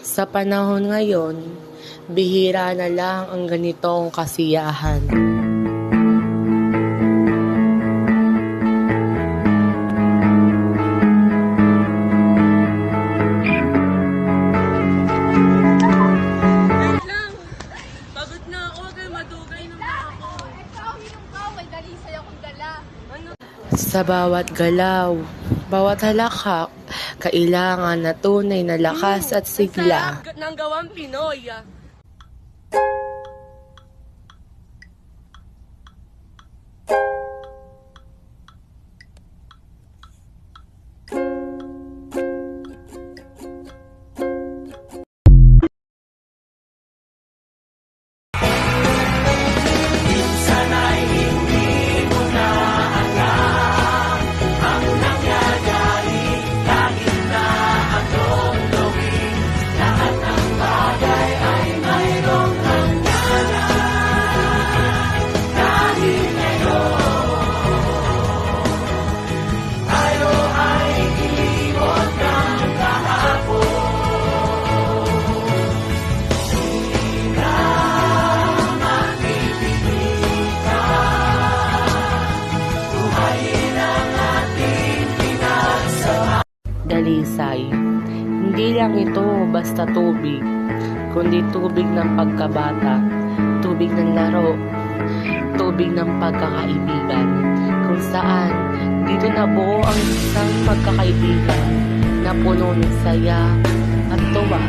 Sa panahon ngayon, bihira na lang ang ganitong kasiyahan. Sa bawat galaw, bawat halakak, kailangan na tunay na lakas at sigla. Ang ng gawang Pinoy. Dalisay. Hindi lang ito basta tubig, kundi tubig ng pagkabata, tubig ng laro, tubig ng pagkakaibigan, kung saan dito nabuo ang isang pagkakaibigan na puno ng saya at tuwa